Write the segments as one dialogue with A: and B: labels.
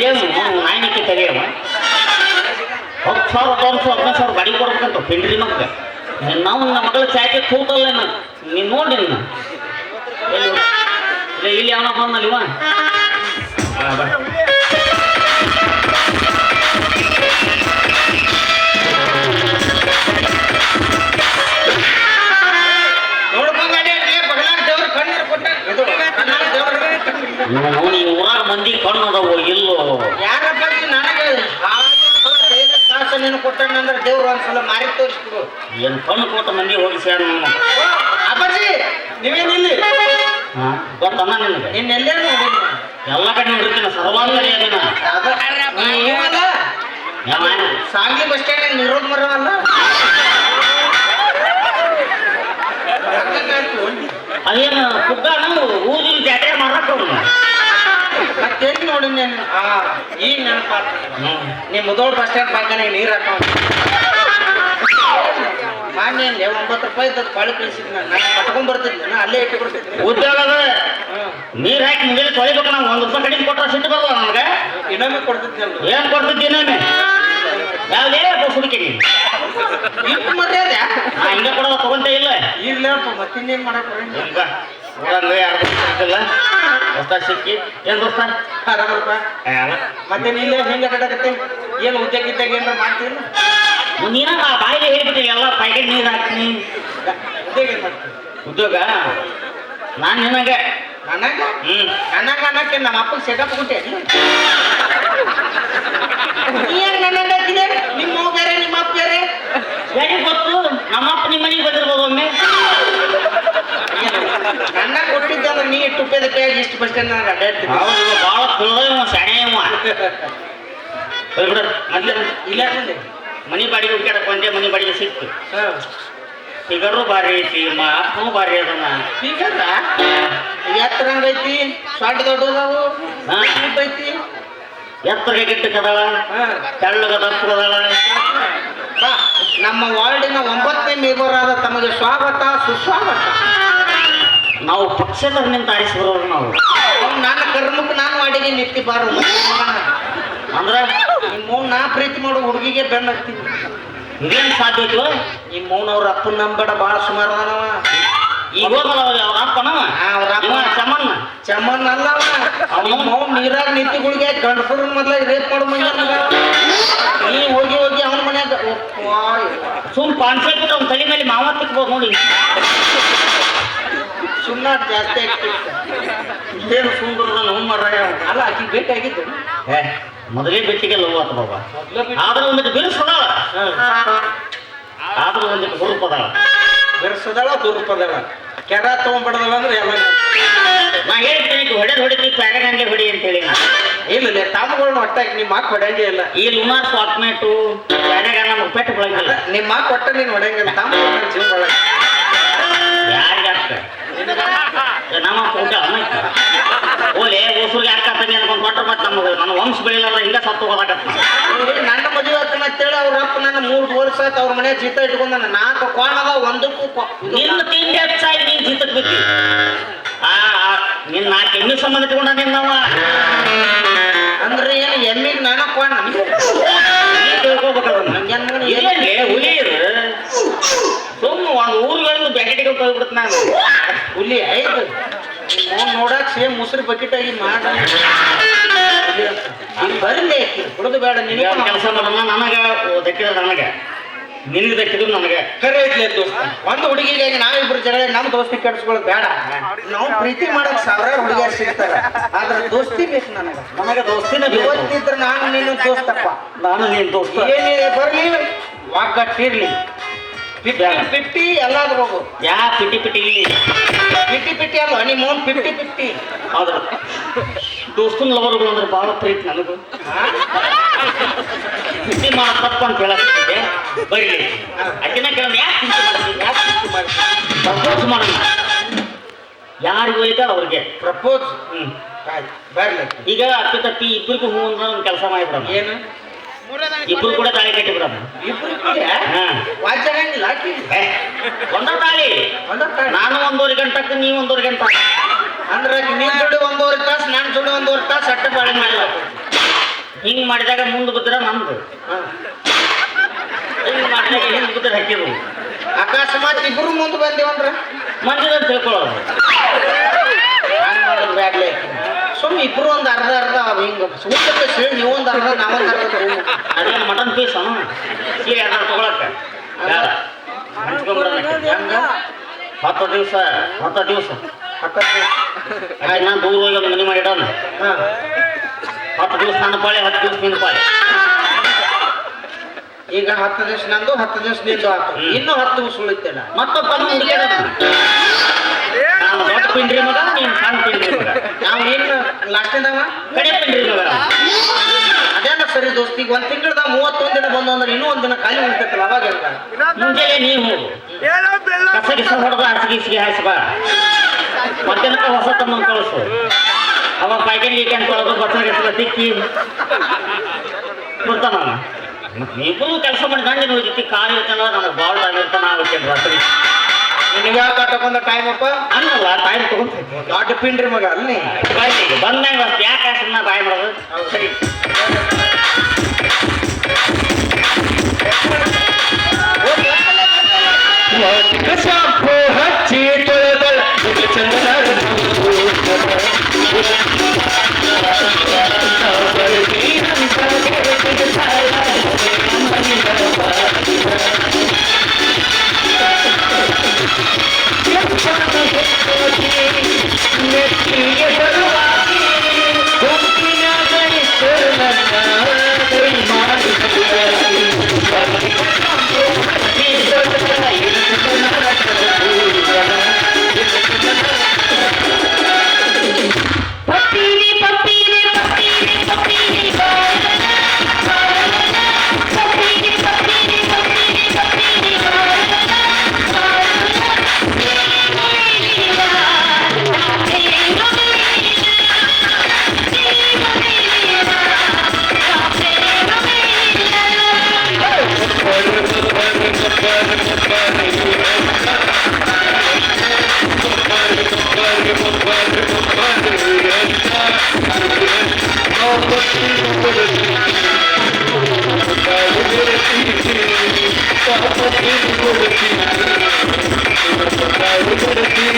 A: ಏನು? ನಾಯಿನಿಕ್ಕೆ ತೆಗೆಯವ? ಹತ್ತು ಸಾವಿರ ಹದಿನಾರು ಸಾವಿರ, ಹದಿನೈದು ಸಾವಿರ ಗಾಡಿ ಕೊಡ್ಬೇಕಂತ ಪಿಂಡ್ರಿ ಮಕ್ಕ ನಾವು ನಮ್ಮ ಮಗಳ ಚಾಕೆ ಕೂತಲ್ಲ ನೀನು ನೋಡಿ ಇಲ್ಲಿ ಅವನ ಬಂದಲ್ಲಿವ ಅವನು ನೂರಾರು ಮಂದಿ ಕಣ್ಣು ಅದಾವೋ ಇಲ್ಲೋ.
B: ಯಾರ ಬಗ್ಗೆ ನನಗೆ ಕಾಸ ನೀನು ಕೊಟ್ಟಂದ್ರೆ ದೇವ್ರು ಒಂದ್ಸಲ ಮಾರಿ ತೋರಿಸ್ಬಿಡು.
A: ಏನು ಕಣ್ಣು ಕೊಟ್ಟ ಮಂದಿ ಹೋಗಿ ಸೇರ
B: ಅಪ್ಪಾಜಿ ನೀವೇನಿಲ್ಲಿ
A: ಹಾಂ ಗೊತ್ತನ್ನ ನಿನಗೆ?
B: ನಿನ್ನ ಎಲ್ಲೇ
A: ಕಡೆ ನೋಡಿರ್ತೀನಿ
B: ಸಾಂಗ್ಲಿ ಬಸ್ ಸ್ಟ್ಯಾಂಡ್ ನಿರೋಧ ಮರ ಅಲ್ಲ?
A: ಅದೇನು ಕುಗ್ಗ ನಾವು ಊರಿನ ಜಾತ್ರೆ?
B: ನೀನು? ಆ ಈಗ ನೆನಪಾತ. ನಿಮ್ಮ ಮುದೋಡ್ ಬಸ್ ಸ್ಟ್ಯಾಂಡ್ ಪಕ್ಕನೆ ನೀರು ಹಾಕೋ ಮಾನ್ಯ ಒಂಬತ್ತು ರೂಪಾಯಿ ಇದ್ದದ್ದು ಪಾಳಿ ಕಳಿಸಿದ್ ನಾನು. ಕಟ್ಕೊಂಡ್ ಬರ್ತಿದ್ದೆ. ಅಲ್ಲೇ ಇಟ್ಟು ಬರ್ತಿದ್ದೆ ಉದ್ಯೋಗ.
A: ನೀರ್ ಹಾಕಿ ಮುಂಜಾನೆ ತೊಳಿಬೇಕು ನಾವು. ಒಂದು ರೂಪಾಯಿ ಕಡಿಮೆ ಕೊಟ್ಟರೆ ಸಿಟ್ಟು ಬರಲ್ಲ ನನಗೆ?
B: ಇನ್ನೊಮ್ಮೆ ಕೊಡ್ತಿದ್ದೆ
A: ಏನ್ ಕೊಡ್ತಿದ್ದೀನಿ ಯಾವ್ದೇ ಸುಡಿಕೆ
B: ಇಟ್ಟು ಮರ್ಯಾದೆ
A: ಹಿಂಗೆ ಕೊಡೋದು ತಗೊಂತೇ ಇಲ್ಲ.
B: ಇರ್ಲಪ್ಪ ಮತ್ತಿನ್ನೇನ್ ಮಾಡಕ್ ಬರಂಗಿಲ್ಲ.
A: ಹೊಸ ಸಿಕ್ಕಿ ಏನ್ ದೋಸ್ತ?
B: ಆರಾಮಪ್ಪ. ಮತ್ತೆ ನೀನೇ ಹೆಂಗ ಕಟ್ಟಕತ್ತೆ ಏನು ಉದ್ಯೋಗ ಇದ್ದಾಗ ಏನಾರ ಮಾಡ್ತೀನಿ
A: ನೀನ ಆ ಬಾಯಿಗೆ ಹೇಳ್ಬಿಟ್ಟು ಎಲ್ಲ ಪ್ಯಾಕೆಟ್ ನೀರು ಹಾಕ್ತೀನಿ.
B: ಉದ್ಯೋಗ ಏನ್ ಮಾಡ್ತೀನಿ
A: ಉದ್ಯೋಗ? ನಾನು ನಿನಗೆ
B: ನನಗ?
A: ಹ್ಮ್.
B: ನನಗ ಅನ್ನಕ್ಕೆ ನಮ್ಮ ಅಪ್ಪಗೆ ಸೆಟಪ್ ಕೊಟ್ಟೆ. ನೀ ಯಾಕೆ ನನಗೆ ನಿಮ್ಮ ಬೇರೆ ನಿಮ್ಮ ಅಪ್ಪ ಬೇರೆ?
A: ಯಾಕೆ ಗೊತ್ತು? ನಮ್ಮಪ್ಪ ನಿಮ್ಮ ಮನೆಗೆ ಬಂದಿರ್ಬೋದು ಒಮ್ಮೆ.
B: ನನ್ನ ಕೊಟ್ಟಿದ್ದಲ್ಲ ನೀ ತುಪ್ಪದ ಕೈಯಾಗಿ ಇಷ್ಟು ಬಸ್ ಸ್ಟ್ಯಾಂಡ್ ನನಗೆ ಅಡ್ಡಾಡ್ತೀನಿ
A: ಹೌದು ಭಾಳ ತಿಳಿದವ ಸೆಣೆ ಇವ ಬಿಡ ಮೊದ್ಲು
B: ಇಲ್ಲ
A: ಮನಿ ಬಾಡಿಗೆ ಹುಡುಕ್ಯಾಡಕ್ ಬಂದೆ ಮನಿ ಬಾಡಿಗೆ ಸಿಕ್ತು. ಫಿಗರು ಭಾರಿ ಐತಿ ಮಾತು ಭಾರಿ ಅದನ್ನ.
B: ಫಿಗರ್? ಎತ್ತರ ಐತಿ? ಸ್ವಾಟ್ ದೊಡ್ಡದಾವು
A: ಹಾ.
B: ಐತಿ?
A: ಎತ್ತರ ಗಿಟ್ಟಕ್ಕದಾಳ ತೆಳ್ಳಗ ದಪ್ಪಗದಾಳ
B: ನಮ್ಮ ವಾರ್ಡಿನ ಒಂಬತ್ತನೇ ಮೇಬರ್ ಆದ ತಮಗೆ ಸ್ವಾಗತ ಸುಸ್ವಾಗತ.
A: ನಾವು ಪಕ್ಷದ ನಿಂತ ಆರಿಸಿ ಬರೋರು ನಾವು.
B: ನಾನು ನನ್ನ ಕರ್ಮಕ್ಕೆ ನಾನು ಮಾಡಿದ್ದೀನಿ ನಿತ್ತಿ ಬಾರ
A: ಅಂದ್ರ
B: ನಿಮ್ಮ ನಾ ಪ್ರೀತಿ ಮಾಡೋ ಹುಡುಗಿಗೆ ಬೆನ್ನ ಹತ್ತೀನಿ
A: ಇದೇನ್ ಸಾಧ್ಯ ಐತಿ?
B: ನಿಮ್ಮ ಮೌನ ಅವ್ರ ಅಪ್ಪನ ನಂಬಡ ಭಾಳ ಸುಮಾರು ಅದಾನವ
A: ಈಗ ಹೋಗಲ್ಲ ಅವ್ರ ಅಪ್ಪನವ
B: ಆ, ಅವ್ರ ಅಪ್ಪ.
A: ಚಮನ್ನ
B: ಚಮನ್. ಅಲ್ಲವ ಅವ್ನ? ಮೌನ್ ನೀರಾಗ ನಿಂತಿಗಳಿಗೆ ಗಂಡಸರ ಮೊದ್ಲ ರೇಪ್ ಮಾಡು ಮಂಜ ನೀ ಹೋಗಿ ಹೋಗಿ ಅವನ ಮನ್ಯಾಗ
A: ಸುಮ್ ಪಾನ್ಸೆಟ್ ಅವ್ನ ತಲೆ ಮೇಲೆ ಮಾವ ತಿಕ್ಬೋದು ನೋಡಿ.
B: ಸುಮ್ಮನ ಜಾಸ್ತಿ ಆಗ್ತಿತ್ತು.
A: ಏನು ಸುಂದರದ ನೋವು ಮರ್ರಾಯ
B: ಅಲ್ಲ ಆಕಿ ಭೇಟಿಯಾಗಿದ್ದು
A: ಏ ಮೊದಲೇ ಬೆಟ್ಟಿಗೆ ಲವ್ ಆತ ಬಾಬಾ. ಆದ್ರೆ ಒಂದಿಟ್ಟು ಬಿರುಸದಾಳ ಆದ್ರೆ ಒಂದಿಟ್ಟು ಹುರುಪದಾಳ.
B: ಬೆರ್ಸದಳ ದುರ್ಪದಳ ಕೆರ ತಗೊಂಡ್ಬಿಡದಲ್ಲ ಅಂದ್ರೆ ಎಲ್ಲ
A: ನಾ ಹೇಳ್ತೀನಿ ಹೊಡೆದ್ ಹೊಡಿತೀವಿ ಹಂಗೆ ಹೊಡಿ ಅಂತೇಳಿ ನಾ.
B: ಇಲ್ಲ ತಾಮಗಳನ್ನ ಹೊಟ್ಟಾಕಿ ನಿಮ್ಮ ಮಾಕ್ ಹೊಡೆಯಂಗೆ ಇಲ್ಲ.
A: ಈ ಲುನಾರ್ ಸ್ವಾಟ್ಮೇಟು ಪ್ಯಾರಗ ನಮ್ಗೆ ಪೆಟ್ಟು ಬಳಂಗಿಲ್ಲ
B: ನಿಮ್ಮ ಮಾಕ್ ಕೊಟ್ಟ ನೀನು ಹೊಡೆಯಂಗಿಲ್ಲ ತಾಮಗಳ ನನ್ನ ಜೀವ ಒಳಗೆ
A: ಯಾರಿಗೆ ಆಗ್ತ ನಮ್ಮ ಊಟ ಓಲೆ ಓಸೂರಿಗೆ ಯಾಕೆ ಆಗ್ತದೆ ಅನ್ಕೊಂಡ್ ಕೊಟ್ರೆ ಮತ್ತೆ ನಮಗೆ. ನನ್ನ ವಂಶ ಬೆಳಿಲಾರ ಹಿಂಗ ಸತ್ತು ಹೋದಾಕತ್ತ
B: ನನ್ನ ಮದುವೆ ಆಗ್ತಾನೆ ಅಂತೇಳಿ ಅವ್ರ ಅಪ್ಪ ನನ್ನ ಮೂರು ವರ್ಷ ಆಯ್ತು ಅವ್ರ ಮನೆ ಜೀತ ಇಟ್ಕೊಂಡ ನಾಲ್ಕು ಕೋಣ ಅದ ಒಂದಕ್ಕೂ
A: ನಿನ್ನ ತಿಂಡಿ ಹೆಚ್ಚಾಗಿ ನೀನ್ ಜೀತಕ್ಕೆ ಬೇಕು ಆ ನಿನ್ನ ನಾಲ್ಕು ಎಮ್ಮಿ ಸಂಬಂಧ ಇಟ್ಕೊಂಡ ನಿನ್ನವ
B: ಅಂದ್ರೆ ಏನು ಎಮ್ಮಿಗೆ ನಾನು ಕೋಣ?
A: ನೀ ತಿಳ್ಕೊಬೇಕಲ್ಲ
B: ನಂಗೇನ್ ಮಗನ
A: ಇಲ್ಲೇ ಹುಲಿ ಇದು? ಒಂದು ಊರುಗಳಿಂದ ಹೋಗ್ಬಿಡುತ್ತೆ ನಾನು
B: ಹುಲಿ ಅವ್ನು ನೋಡಕ್ ಸೇಮ್ ಮುಸ್ರಿ ಬಕೆಟ್ ಆಗಿ ಮಾಡ ಬರಲಿ ಹುಡುಗ ಬೇಡ, ನಿನಗೆ
A: ಕೆಲಸ ನನಗೆ ನನಗೆ. ನಿನಗೆ ಬೇಕಿದ್ರು ನನಗೆ
B: ಕರೆ ಐತ್ಲೆ ದೋಸ್ತ. ಒಂದು ಹುಡುಗಿಗಾಗಿ ನಾವಿಬ್ರು ಜಗಳ ನಮ್ಮ ದೋಸ್ತಿ ಕೆಡಿಸ್ಕೊಳ್ಳೋದು ಬೇಡ. ನಾವು ಪ್ರೀತಿ ಮಾಡಕ್ ಸಾವಿರಾರು ಹುಡುಗಿಯರು ಸಿಗ್ತಾರೆ. ಆದ್ರೆ ದೋಸ್ತಿ ಬೇಕು ನನಗೆ.
A: ನನಗೆ ದೋಸ್ತಿನ
B: ಇವತ್ತಿದ್ರೆ ನಾನು ನಿನ್ನ ದೋಸ್ತಪ್ಪ.
A: ನಾನು ನಿನ್ನ ದೋಸ್ತ.
B: ಏನೇ ವಾಕ್ ಒಗ್ಗಟ್ಟಿರ್ಲಿ ಫಿಫ್ಟಿ ಫಿಫ್ಟಿ ಎಲ್ಲಾದ್ರೂ ಹೋಗು.
A: ಯಾ ಪಿಟಿ ಪಿಟಿ
B: ಇಲ್ಲಿ? ಪಿಟ್ಟಿ ಪಿಟ್ಟಿ ಅಲ್ಲ ನಿಮ್ಮ ಓನ್ ಫಿಫ್ಟಿ ಫಿಫ್ಟಿ
A: ಹೌದ್ರ ದೋಸ್ತನ ಲವರ್ಗಳು ಅಂದ್ರೆ ಭಾಳ ಪ್ರೀತಿ ನನಗೂ. ಪಿಟಿ ಮಾಡೋ ತಪ್ಪು ಅಂತ ಹೇಳಕ್ಕೆ ಬರಲಿ ಅಕ್ಕಿನ ಕೇಳೋಣ. ಯಾಕೆ ಚಿಂತೆ ಮಾಡ್ತೀನಿ ಪ್ರಪೋಸ್ ಮಾಡೋಣ. ಯಾರಿಗೂ ಐತೆ ಅವ್ರಿಗೆ.
B: ಪ್ರಪೋಸ್
A: ಹ್ಮ್.
B: ಬರ್ಲಿ
A: ಈಗ ಅಪ್ಪಿ ತಪ್ಪಿ ಇಬ್ಬರಿಗೂ ಹೂ ಅಂದ್ರೆ ಒಂದು ಕೆಲಸ ಮಾಡಿಬಿಡೋಣ.
B: ಏನು?
A: ಇಬ್ರು ಕೂಡ ತಾಳಿ ಕಟ್ಟಿ ಬಿಡೋಣ
B: ಇಬ್ರು ಕೂಡಿ? ವಾಚಾಗಂಗಿಲ್ಲ
A: ಒಂದ ತಾಳಿ. ನಾನು ಒಂದೂವರೆ ಗಂಟಕ್ಕೆ ನೀವು ಒಂದೂವರೆ ಗಂಟೆ
B: ಅಂದ್ರೆ ನಿನ್ ದುಡ್ಡು ಒಂದೂವರೆ ತಾಸು ನಾನು ದುಡ್ಡು ಒಂದೂವರೆ ತಾಸು ಅಟ್ಟ ಬಾಳೆ ಮಾಡಿಲ್ಲ
A: ಹಿಂಗ್ ಮಾಡಿದಾಗ ಮುಂದೆ ಬಿದ್ರ ನಮ್ದು ಹಿಂಗ್ ಮಾಡಿದಾಗ ಹಿಂದ್ ಬಿದ್ರ ಹಾಕಿದ್ರು
B: ಅಕಸ್ಮಾತ್ ಇಬ್ರು ಮುಂದೆ ಬಂದೇವಂದ್ರ?
A: ಮಂದಿದ ತಿಳ್ಕೊಳ್ಳೋದು.
B: ಹಂಗ್ ಮಾಡೋದು ಬ್ಯಾಡ್ಲೆ. ಸುಮ್ ಇಬ್ರು ಒಂದ್ ಅರ್ಧ ಅರ್ಧ ಹಿಂಗ ಊಟಕ್ಕೆ ಸೇರಿ ನೀವು ಒಂದ್ ಅರ್ಧ ನಾವೊಂದ್ ಅರ್ಧ ತಗೊಂಡು
A: ಮಟನ್ ಪೀಸ್ ಸೀರೆ ಅದ್ರ ತಗೊಳಕ ಬೇಡ ಹಂಚ್ಕೊಂಡ್ಬಿಡೋಣ
B: ಹಂಗ?
A: ಹತ್ತು ದಿವಸ ಹತ್ತು ದಿವಸ. ನಾನು ದೂರ ಹೋಗಿ ಒಂದು ಮನೆ ಮಾಡಿಡೋಣ ಹತ್ತು ದಿವಸ ನನ್ನ ಪಾಳೆ ಹತ್ತು ದಿವಸ ನಿನ್ನ ಪಾಳೆ.
B: ಈಗ ಹತ್ತು ದಿವಸ ನಂದು ಹತ್ತು ದಿವಸ ನಿಂದು ಆತು. ಇನ್ನೂ ಹತ್ತು ದಿವಸ ಉಳಿತೇನ
A: ಮತ್ತೊಬ್ಬ ಹುಡುಗಿಯರ ನಾನು ದೊಡ್ಡ ಪಿಂಡ್ರಿ ಮಗ ನೀನು ಸಣ್ಣ ಪಿಂಡ್ರಿ ಮಗ.
B: ನಾವು ಇನ್ನು ಲಾಸ್ಟಿಂದವ
A: ಕಡೆ
B: ಅದೇನ ಸರಿ ದೋಸ್ತಿ ಈಗ ಒಂದ್ ತಿಂಗಳದಾಗ ಮೂವತ್ತೊಂದ್ ದಿನ ಬಂದು ಅಂದ್ರೆ ಇನ್ನೂ ಒಂದ್ ದಿನ ಖಾಲಿ ಉಳಿತೈತಲ್ಲ ಅವಾಗ
A: ಮುಂಜಾನೆ ನೀವು ಹೋಗು ಕಸ ಗಿಸ ಹೊಡೆದು ಹಸಿಗೆ ಇಸಿಗೆ ಹಾಯಿಸಿ ಬಾ ಮಧ್ಯಾಹ್ನಕ್ಕೆ ಹೊಸ ತಮ್ಮ ಕಳಿಸು ಅವ ಪ್ಯಾಕೆಟ್ ತೊಳೆದು ಬಸರ ಗಿಸಲ ತಿಕ್ಕಿ ಬರ್ತಾನ ನೀವು ಕೆಲಸ ಮಾಡಿ ಗಂಡಿನ ಜೊತೆ ಕಾಲು ಇರ್ತಾನ ನನಗೆ ಭಾಳ ಟೈಮ್ ಇರ್ತಾನ ಆಗುತ್ತೆ ರಾತ್ರಿ
B: ನಿನಗ ಕಟ್ಟಕೊಂಡ ಟೈಮ್ ಅಪ್ಪ?
A: ಅನ್ನಲ್ಲ ಟೈಮ್ ತಗೊಂಡ್
B: ದೊಡ್ಡ ಪಿಂಡ್ರಿ ಮಗ ಅಲ್ಲಿ.
A: ಬಂದಂಗ ಯಾಕೆ ಸುಮ್ಮನೆ ಬಾಯ್ ಮಾಡೋದು ಸರಿ.
C: ಶಾಂಪು ಹಚ್ಚಿ ತೊಳೆದಳ. ಚಂದನ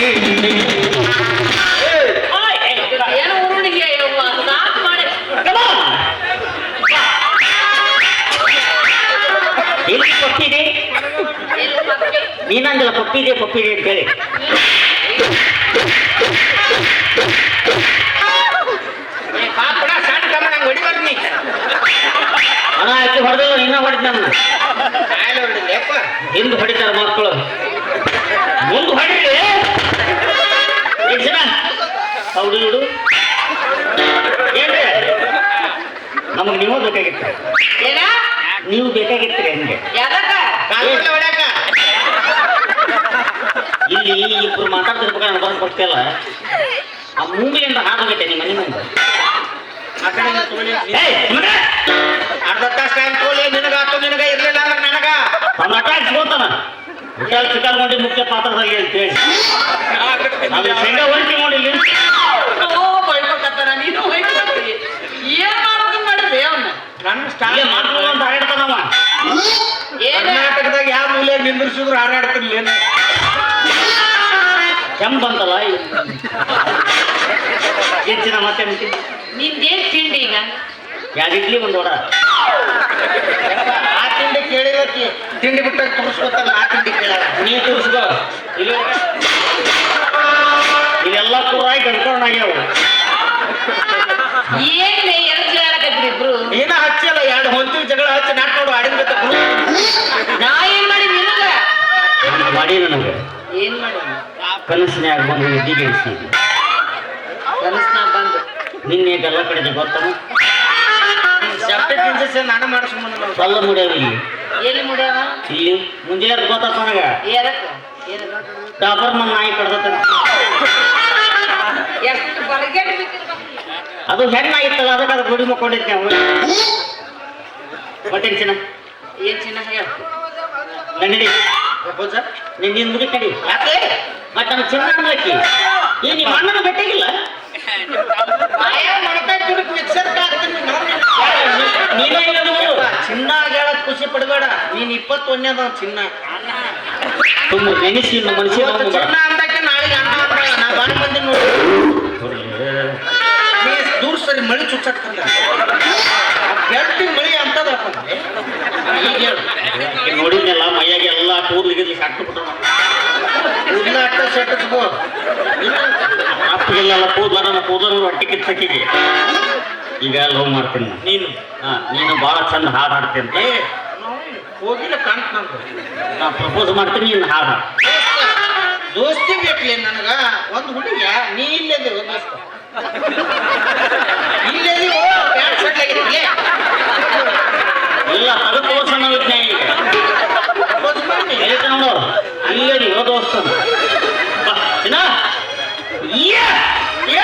D: ಏನೋ
A: ನೀನಂದಿಲ್ಲ ಪಪ್ಪಿದೆ ಪಪ್ಪಿದೆ ಪಪ್ಪಿ ಅಂತ ಹೇಳಿ.
B: ಏ, ಪಾಪಡ ಸಣ್ಣ ತಮ್ಮ ನಂಗೆ ಹೊಡಿಬಾರ್ದು ನೀ
A: ಹಣ ಹಾಕಿ ಹೊಡೆದಿಲ್ಲ ನಿನ್ನ ಹೊಡಿದ್
B: ನಮ್ಮ
A: ಹಿಂದೆ ಹೊಡಿತಾರ ಮಕ್ಕಳು. ಮುಂದೆ ಹೊಡಿರಿ ಎಷ್ಟು ಜನ. ಹೌದು ನೋಡು. ಏನ್ರಿ? ನಮಗೆ ನೀವು ಬೇಕಾಗಿತ್ತು? ನೀವು ಬೇಕಾಗಿತ್ತು ಹಂಗೆ? ಇಲ್ಲಿ ಇಬ್ರು ಮಾತಾಡ್ತಿರ್ಬೇಕಾದ್ರೆ ನಾನು ಬಂದು ಕೊಡ್ತಿಲ್ಲ ಆ ಮುಂಗಿನಿಂದ ಹಾದೋಗೈತೆ ನಿಮ್ಮ ಮನೆ ಮುಂದೆ.
B: ಅರ್ಧ ತಾಸು ಟೈಮ್ ತಗೊಳ್ಳಿ ನಿನಗಾತು ನಿನಗ ಇರ್ಲಿಲ್ಲ ಅಂದ್ರೆ ನನಗ?
A: ಅವ್ನ ಅಟ್ಟ ಹಚ್ಕೊತಾನ ವಿಶಾಲ್ ಚಿಕ್ಕಲ್ಗೊಂಡಿ ಮುಖ್ಯ ಪಾತ್ರದಾಗೆ ಅಂತ ಹೇಳಿ. ಅದು ಶೇಂಗಾ ಹೊಂಟಿ ನೋಡಿ ಇಲ್ಲಿ.
D: ಓ, ಬೈಬೇಕತ್ತಾರ, ನೀನು ಬೈಬೇಕತ್ತಿ. ಏನ್ ಮಾಡೋದನ್ನ ಮಾಡಿದ್ರಿ ಅವ್ನ?
B: ನನ್ನ
A: ಇಲ್ಲೇ
B: ಸ್ಟಾಲ್
A: ಮಾಡ್ಕೊಂಡು ಅಂತ ಹಾಡ್ತಾನವ.
D: ಏನ?
B: ಕರ್ನಾಟಕದಾಗ ಯಾವ ಮೂಲೆ ನಿಂದ್ರಿಸಿದ್ರು ಹಾರಾಡ್ತಿರ್ಲಿ
A: ಕೆಮ್ಮ ಬಂತಲ್ಲ ಹೆಚ್ಚಿನ ಮತ್ತೆ ಮತ್ತೆ
D: ನಿಂದೇನ್ ತಿಂಡಿ ಈಗ?
A: ಎರಡು ಇಡ್ಲಿ ಒಂದು ವಡ?
B: ಆ ತಿಂಡಿ ಕೇಳಿರೋಕೆ ತಿಂಡಿ ಬಿಟ್ಟಾಗ ತೋರಿಸ್ಕೊತಲ್ಲ ಆ ತಿಂಡಿ ಕೇಳ
A: ನೀ ತೋರಿಸ್ಕೋ. ಇಲ್ಲ ಇವೆಲ್ಲ ಕೂರಾಗಿ ಗಡ್ಕೊಂಡಾಗ್ಯಾವ
D: ಏನ್ ಎರಡು ಆಡಕತ್ರಿ ಇಬ್ರು?
B: ಏನ ಹಚ್ಚಲ್ಲ ಎರಡು ಹೊಂಟಿ ಜಗಳ ಹಚ್ಚಿ ನಾಟ್ ನೋಡು ಗತ್ತ
D: ನಾ ಏನ್ ಮಾಡಿ ನಿನಗ?
A: ಮಾಡಿ ನನಗೆ.
D: ಏನ್ ಮಾಡಿ
A: ಕನಸಿನ್ಯಾಗ ಬಂದು ನಿದ್ದಿಗೆಡಿಸಿ
D: ಕನಸ್ನ ಬಂದು.
A: ನಿನ್ನೆ ಎಲ್ಲ ಕಡೆ
B: ಗೊತ್ತಮ್ಮ ನಾನು ಮಾಡಿಸ್ಕೊಂಬಂದ
A: ಕಲ್ಲ ಮುಡಿಯವ ಇಲ್ಲಿ.
D: ಎಲ್ಲಿ ಮುಡ್ಯಾವ?
A: ಇಲ್ಲಿ. ಮುಂಜಾನೆ ಗೊತ್ತಪ್ಪ ನನಗೆ? ಡಾಬರ್ ಮನ್ ನಾಯಿ ಕಡ್ದತ್ತ ಅದು ಹೆಣ್ಣಾಗಿತ್ತಲ್ಲ ಅದಕ್ಕೆ ಅದು ಗುಡಿ ಮಕ್ಕೊಂಡಿದ್ದೆ ನಾವು. ಮತ್ತೇನ್ ಚಿನ್ನ?
D: ಏನ್ ಚಿನ್ನ ಹೇಳ
A: ನಡಿ
B: ಪ್ರಪೋಸ
A: ನಿನ್ನ ನಿನ್ ಕಡಿ
B: ಯಾಕೆ?
A: ಮತ್ತೆ ಚಿನ್ನ ಅನ್ಲಕ್ಕಿ ಈ ನಿಮ್ಮ ಅಣ್ಣನ ಬೆಟ್ಟಾಗಿಲ್ಲ
B: ಹಾಕ್ತೀನಿ ಚಿನ್ನ ಹೇಳಕ್ ಖುಷಿ ಪಡಬೇಡ. ನೀನ್ ಇಪ್ಪತ್ತೊಂದನೇದ ಚಿನ್ನ.
A: ತುಂಬ ನೆನೆಸಿ
B: ಇವತ್ತು ಚಿನ್ನ ಅಂದಕ್ಕೆ ನಾಳೆಗೆ ಅಣ್ಣ ಅಂದ ನಾ ಬಂದ್ ಬಂದಿನಿ ನೋಡಿ. ದೂರ ಸರಿ ಮಳಿ ಅಂತದ
A: ಮೈಯಾಗೆಲ್ಲ
B: ಕೂದಲ ಅಟ್ಟ ಸೆಟ್ಟಸ್ಕೋ
A: ಅಪ್ಪಗೆಲ್ಲ ಕೂದಲ ನನ್ನ ಕೂದಲು ಹೊಟ್ಟೆ ಕಿತ್ತಕ್ಕಿಗೆ ಈಗ ಲವ್ ಮಾಡ್ತೀನಿ ನೀನು. ಹಾ ನೀನು ಭಾಳ ಚಂದ ಹಾಡು ಹಾಡ್ತೀನಿ
B: ಹೋಗಿಲ್ಲ ಕಾಣ್ತ
A: ನಾ ಪ್ರಪೋಸ್ ಮಾಡ್ತೀನಿ ನೀನು ಹಾಡು ಹಾಡು.
B: ದೋಸ್ತಿ ಬೇಕಲೇ ನನಗ ಒಂದು ಹುಡುಗ ನೀ ಇಲ್ಲದೆ ದೋಸ್ತ. ಶರ್ಟ್ ಆಗಿರ್ಲಿ
A: ಇಲ್ಲ. ಅದು ಪ್ರಪೋಸ್ ಅನ್ನೋದಕ್ಕೆ ಈಗ.
B: ಪ್ರಪೋಸ್ ಮಾಡಿ
A: ಹೇಳ್ತ ನೋಡು. ಅಲ್ಲಡಿ ಓ ದೋಸ್ತ ಬಾ, ಚಿನ್ನ. ಯಾ!
B: ಏ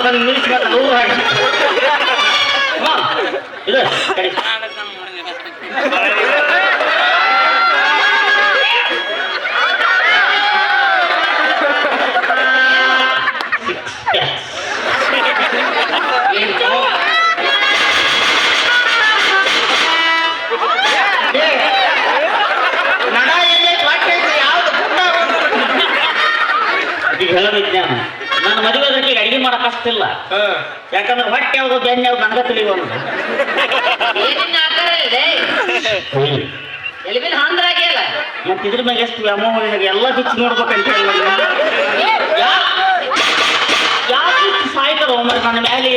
A: ನೋಡ್ರಾಗ ಮೊದಲು ಬಂದು ನಿಲ್ಲಿಸ್ಬೇಕು ನೂರು ಮಾಡಕ್ ಯಾಕಂದ್ರೆ ಹೊಟ್ಟೆ ಯಾವ್ದು ಬೆನ್ನ ಯಾವ್ದು
D: ನಂಗ
A: ಮತ್ತೆ ಇದ್ರ ಮ್ಯಾಗ ಎಷ್ಟು ವ್ಯಾಮೋಹ ಎಲ್ಲಾ ಎಲ್ಲ ಬಿಚ್ಚಿ ನೋಡ್ಬೇಕಂತ ಹೇಳಿ ಯಾಕೆ? ಸಾಯ್ತಾರ ಒಮ್ಮೆ ನನ್ನ ಮೇಲೆ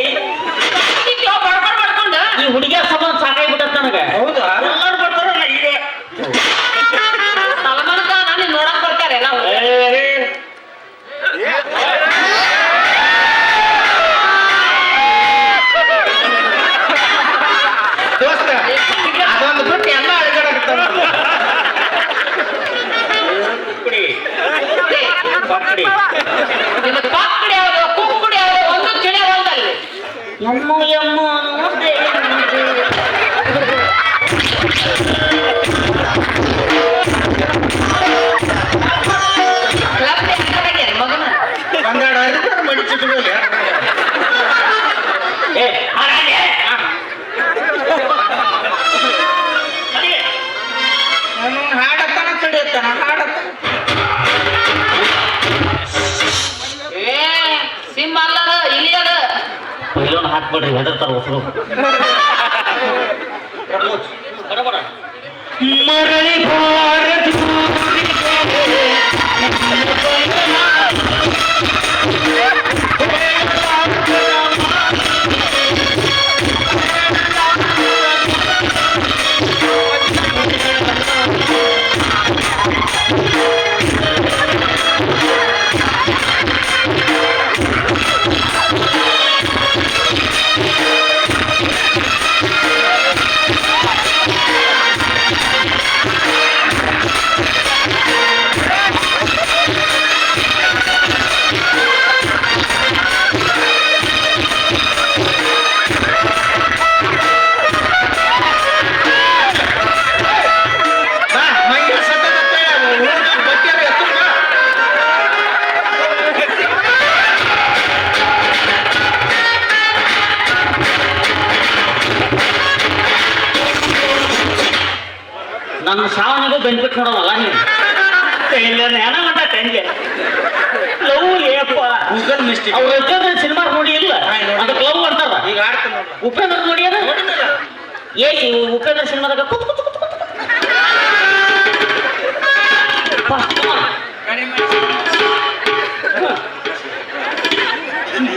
D: ಬಡ್ಬಡ್ ಮಾಡ್ಕೊಂಡು
A: ಈ ಹುಡುಗಿಯ ಸಂಬಂಧ ಸಾಕಾಗ್ಬಿಟ್ಟತ್ ನನಗೆ. ಪಕ್ಕಡಿ
D: ನಿನ್ನ ಪಕ್ಕಡಿ ಯಾವ್ದು ಕುಕ್ಕಡಿ ಯಾವ್ದು ಒಂದು ತಿಳಿಯವಲ್ದಲ್ಲಿ
A: ಎಮ್ಮು ಎಮ್ಮು ಪೈಲೋನ್ ಹೊಡೆತಾರ ಹೊಸರು
C: ಮರಳಿ
A: ನನ್ನ ಸಾವನಿಗೂ ಬೆನಿಫಿಟ್ ನೋಡೋವಲ್ಲ ನೀನು? ಹೆಣ ಮಟ್ಟ ಲವ್ ಏಪ್ಪ
B: ಗೂಗಲ್ ಮಿಸ್ಟೇಕ್
A: ಅವ್ರು ಉಪೇಂದ್ರ ಸಿನಿಮಾ ನೋಡಿ ಇಲ್ಲ. ಅದಕ್ಕೆ ಲವ್ ಅಂತಾರ?
B: ಈಗ ಆಡ್ತೀನಿ
A: ಉಪೇಂದ್ರ ನೋಡಿ ಅದ? ಏ ಈ ಉಪೇಂದ್ರ ಸಿನಿಮಾದಾಗ ಕುತ್ ಕುತ್ ಕುತ್ ಕುತ್ First one.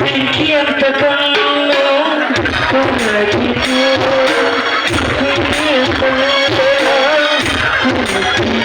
A: ಬೆಂಕಿ ಅಂತ ಕಣ್ಣು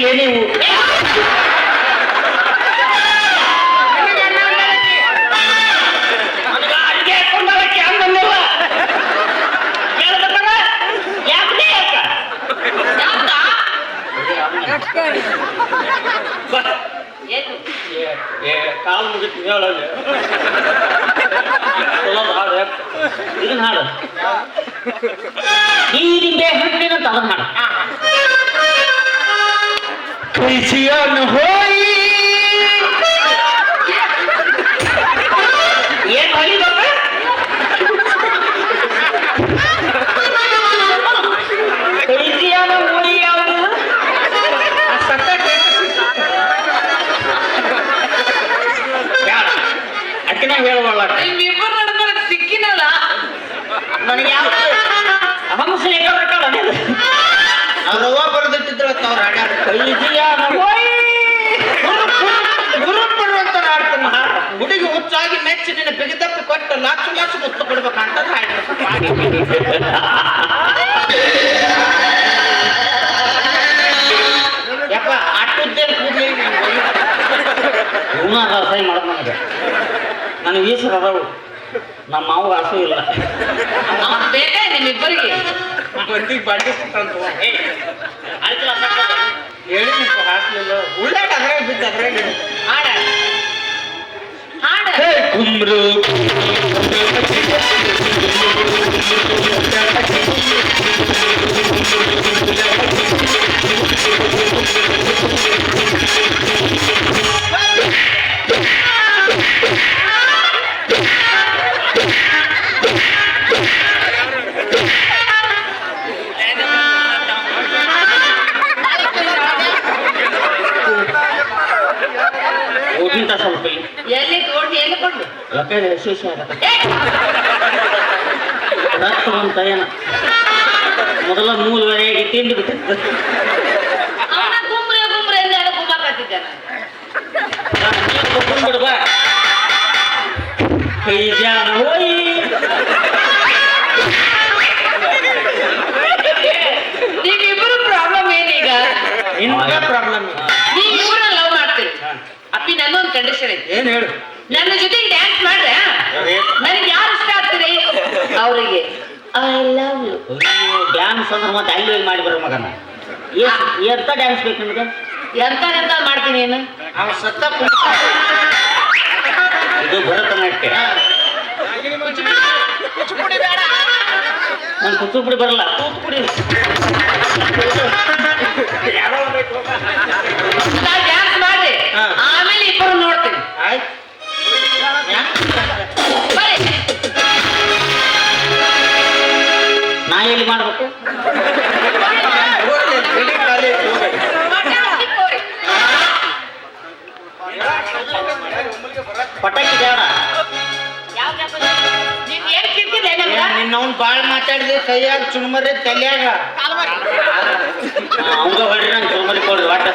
A: ಏ, ನೀವು? ಕಾಲು ಮುಗಿತು? ಇದನ್ನ ಹಾಡು. ನಿಂಬೆ ಹಣ್ಣಿನಂತ ಅದನ್ನ ಹಾಡು.
C: ಕೈಸಿಯನ್ ಹೋಯಿ
A: ಏನ್ ಹೇಳಿದಪ್ಪ ಕೈಸಿಯಾನ ಮುಡಿ ಯಾವುದು
B: ಆ ಸತ್ತ
A: ಬೇಡ. ಅಕ್ಕಿನ ಹೇಳುವಲ್ಲ
D: ನಿಮ್ಮಿಬ್ಬರು ನಡುವೆ ಸಿಕ್ಕಿನಲ್ಲ?
A: ನನಗೆ ಯಾವ ಹಂಸನೆ ಕಳ್ಕಲ್ಲ ನೀನು
B: ಅವ್ರವ್ವ ಬರ್ದಿಟ್ಟಿದ್ರ ಅವ್ರ ಹಾಡ್ಯಾರ
A: ಕೈಸಿಯಾನ
B: ಮೆಚ್ಚಿ ನಿನ್ನ ಬಿಗಿದಪ್ಪಿ ಕೊಟ್ಟು ಲಾಚು ಲಾಚು ಮುತ್ತು ಕೊಡ್ಬೇಕಂತ ಯಪ್ಪ ಅಟ್ಟುದ್ದೇನು ಕೂದಲಿ
A: ಇವನ ವ್ಯವಸಾಯ ಮಾಡೋದು ನನಗೆ ನನಗೆ ಈಸರು ಅದಾವು ನಮ್ಮ ಮಾವು ಆಸೆ ಇಲ್ಲ.
D: ಬೇಕೇ ನಿಮ್ಮಿಬ್ಬರಿಗೆ.
B: ಮಂದಿಗೆ ಬಾಡಿ ಅಂತ
A: ಆಯ್ತಲ್ಲ ಸಾಕಲ್ಲ?
B: ಹೇಳಿ ನಿಮ್ಮ ಹಾಕ್ಲಿಲ್ಲ ಉಳ್ಳಾಟ ಅದ್ರಾಗ ಬಿದ್ದ ಅದ್ರಾಗ
D: ಹಾಡ. কুমরু Thank you.
A: ಯಾಕಂದ್ರೆ ವಿಶೇಷ ಆಗತ್ತೆ ಏನ. ಮೊದಲ ಮೂಲವರೆಗೆ ತಿಂದು ಬಿಟ್ಟಿತ್ತು ಕೈ ಜಾನ ಹೋಯ್.
D: ನೀವಿಬ್ಬರು ಪ್ರಾಬ್ಲಮ್ ಏನೀಗ?
B: ನಿಮ್ಗೆ ಪ್ರಾಬ್ಲಮ್
D: ನೀವಿಬ್ಬರು ಲವ್ ಮಾಡ್ತೀರಿ. ಅಪ್ಪಿ ನನ್ನೊಂದು ಕಂಡೀಷನ್ ಐತಿ.
B: ಏನ್ ಹೇಳು?
D: ನನ್ನ ಜೊತೆಗೆ ಡ್ಯಾನ್ಸ್ ನನಗೆ ಯಾರು ಇಷ್ಟ ಆಗ್ತೀರಿ? ಅವರಿಗೆ ಐ ಲವ್ ಯು
A: ಡ್ಯಾನ್ಸ್ ಅಂದ್ರೆ ಮತ್ತೆ ಅಲ್ಲಿ ಹೋಗಿ ಮಾಡಿ ಬರೋ ಮಗನ. ಎಂತ ಡ್ಯಾನ್ಸ್ ಬೇಕು ನಿಮ್ಗೆ?
D: ಎಂತ ಎಂತ ಮಾಡ್ತೀನಿ ಏನು
B: ಅವ ಸತ್ತ
A: ಇದು ಭರತನಾಟ್ಯ. ನಾನು ಕುಚುಪುಡಿ ಬರಲ್ಲ. ತೂತ್ಪುಡಿ
D: ಡ್ಯಾನ್ಸ್
B: ಮಾಡಿ
D: ಆಮೇಲೆ ಇಬ್ಬರು ನೋಡ್ತೀನಿ.
B: ಆಯ್ತು.
A: ನಾ ಎಲ್ಲಿ ಮಾಡ್ಬೇಕು? ಪಟಾಕಿ
B: ಬೇಡ ನಿನ್ನವನ್ ಬಾಳ್ ಮಾತಾಡಿದೆ
A: ಹೊಡ್ರಿ ನಂಗೆ ಚುಣ್ಮರಿ ಕೊಡ್ರಿ ವಾಟ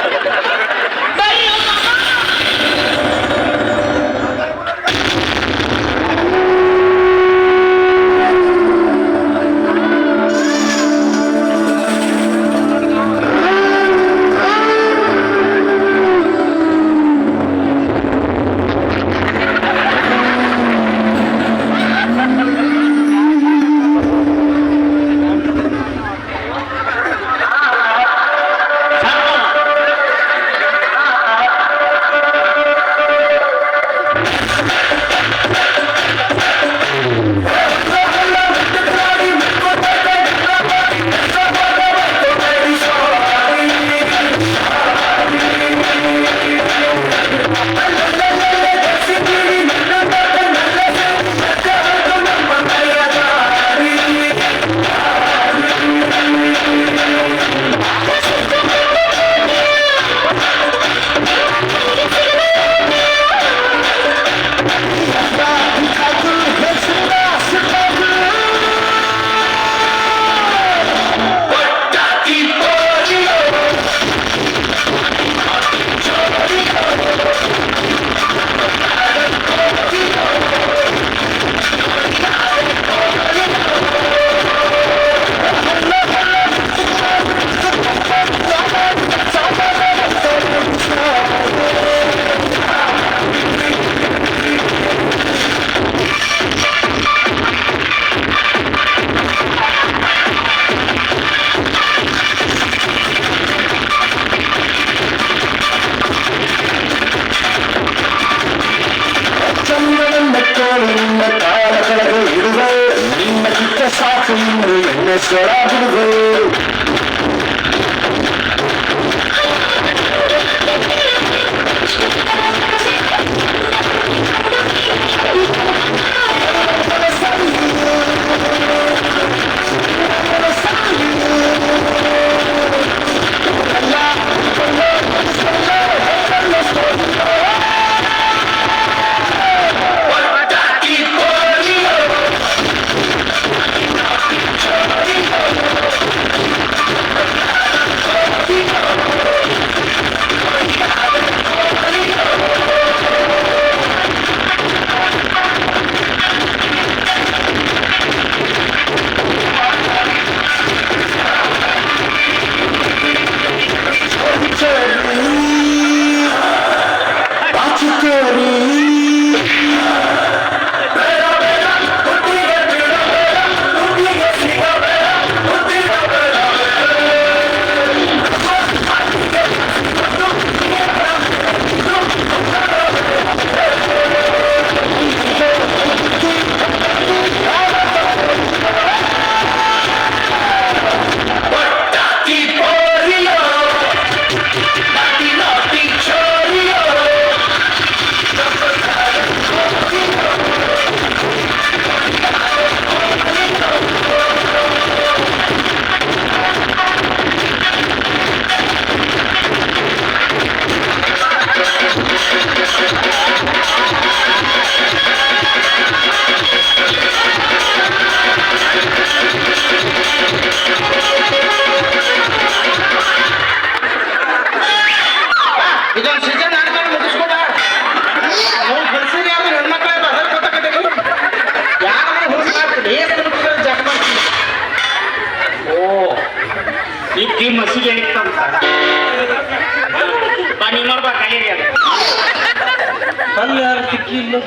B: ಇಲ್ಲ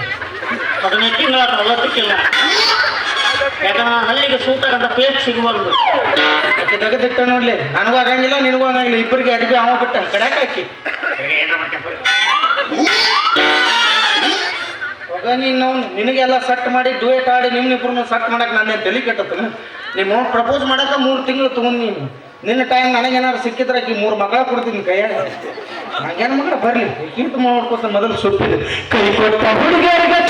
A: ಹದಿನೈದು ತಿಂಗಳ ನಲವತ್ತಕ್ಕಿಲ್ಲ ಯಾಕಂದ್ರೆ ಹಲ್ಲಿಗೆ ಸೂತಕ್ಕಂಥ ಪೇಸ್ ಸಿಗಬಾರ್ದು
B: ಆಕೆ ತೆಗೆದಿಟ್ಟ ನೋಡ್ಲಿ. ನನಗೂ ಆಗಂಗಿಲ್ಲ ನಿನಗೂ ಆಗಂಗಿಲ್ಲ. ಇಬ್ಬರಿಗೆ ಅಡಿಗೆ ಅವ ಬಿಟ್ಟ. ಕಡ್ಯಾಕ ಹಾಕಿ. ಹೋಗ ನೀನು ನಿನಗೆಲ್ಲ ಸೆಟ್ ಮಾಡಿ ಡುಯೆಟ್ ಆಡಿ ನಿಮ್ಮಿಬ್ರನ್ನ ಸೆಟ್ ಮಾಡಕ್ ನಾನೇ ತಲೆ ಕೆಟ್ಟತನ? ನಿಮ್ಮ ಪ್ರಪೋಸ್ ಮಾಡಕ ಮೂರು ತಿಂಗಳು ತಗೊಂಡ್ ನೀನು. ನಿನ್ನ ಟೈಮ್ ನನಗೇನಾದ್ರು ಸಿಕ್ಕಿದ್ರೆ ಆಕಿ ಮೂರು ಮಗಳ ಕೊಡ್ತೀನಿ ಕೈಯಾಗ. ಹಂಗೇನು ಮಗಳ ಬರ್ಲಿ ಕೀರ್ತಿ ಮಾಡ್ಕೋತ ಮೊದಲು ಸುಟ್ಟಿದೆ
C: ಕೈ ಕೊಟ್ಟ ಹುಡುಗರಿಗೆ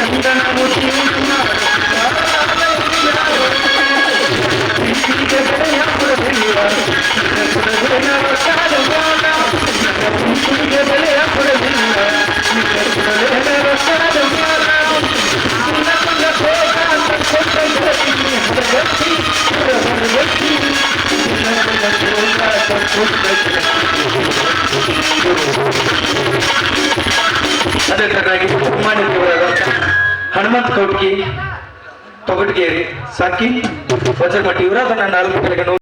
C: ಚಂದನವು ಜೀವನ ಅದೇ ತರನಾಗಿ ಸನ್ಮಾನ್ಯ ಹನುಮಂತ ಕೌಟ್ಗಿ ತೊಗಟಗೇರಿ ಸಾಕಿ ವಜಮಟ್ಟಿ ಇವರ ಅದನ್ನ ನಾಲ್ಕು ಕಡೆಗೆ